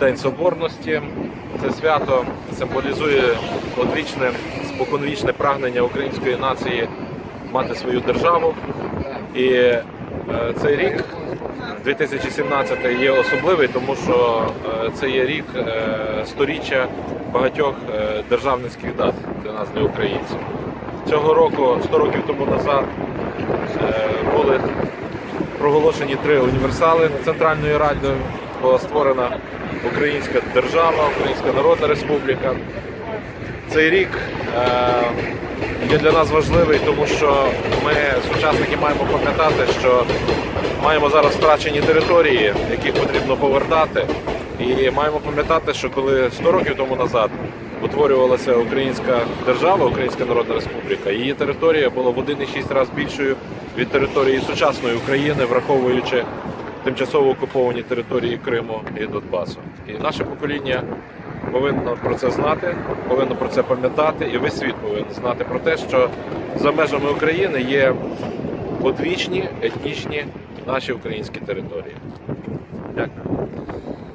День Соборності. Це свято символізує одвічне, споконвічне прагнення української нації мати свою державу. І е, цей рік, 2017, є особливий, тому що е, це є рік е, сторіччя багатьох е, державницьких дат для нас, для українців. Цього року, 100 років тому назад, були проголошені три універсали Центральної Ради. Була створена Українська держава, Українська Народна Республіка. Цей рік е, є для нас важливий, тому що ми, сучасники, маємо пам'ятати, що маємо зараз втрачені території, яких потрібно повертати. І маємо пам'ятати, що коли 100 років тому назад утворювалася Українська держава, Українська Народна Республіка, її територія була в 1,6 разів більшою від території сучасної України, враховуючи тимчасово окуповані території Криму і Донбасу. І наше покоління повинно про це знати, повинно про це пам'ятати, і весь світ повинен знати про те, що за межами України є одвічні етнічні наші українські території. Дякую.